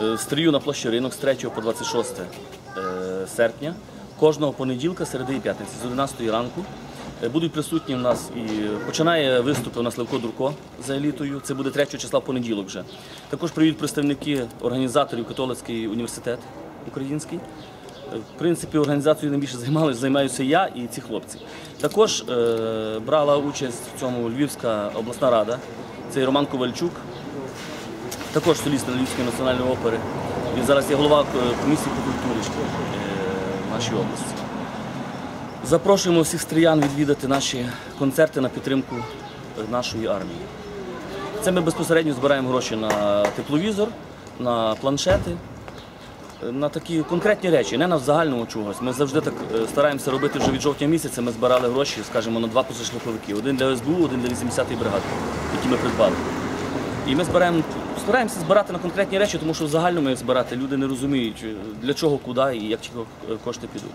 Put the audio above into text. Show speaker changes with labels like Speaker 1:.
Speaker 1: Е, Стрію на площі ринок з 3 по 26 е, серпня. Кожного понеділка, середи і п'ятниці з 11 ранку. Е, Будуть присутні в нас і починає виступи у нас Левко Дурко за елітою. Це буде 3 числа в понеділок вже. Також приїдуть представники організаторів католицький університет український. В принципі, організацією найбільше займалися, займаюся я і ці хлопці. Також е, брала участь в цьому Львівська обласна рада. Це Роман Ковальчук, також соліст Львівської національної опери. Він зараз є голова е, комісії по культурі е, в нашій області. Запрошуємо всіх стріян відвідати наші концерти на підтримку нашої армії. Це ми безпосередньо збираємо гроші на тепловізор, на планшети, е, на такі конкретні речі, не на загальному чогось. Ми завжди так стараємося робити вже від жовтня місяця. Ми збирали гроші, скажімо, на два позашляховики. Один для СБУ, один для 80-ї бригади, які ми придбали. І ми збираємо, стараємося збирати на конкретні речі, тому що в загальному збирати люди не розуміють, е, для чого, куди і як кошти підуть.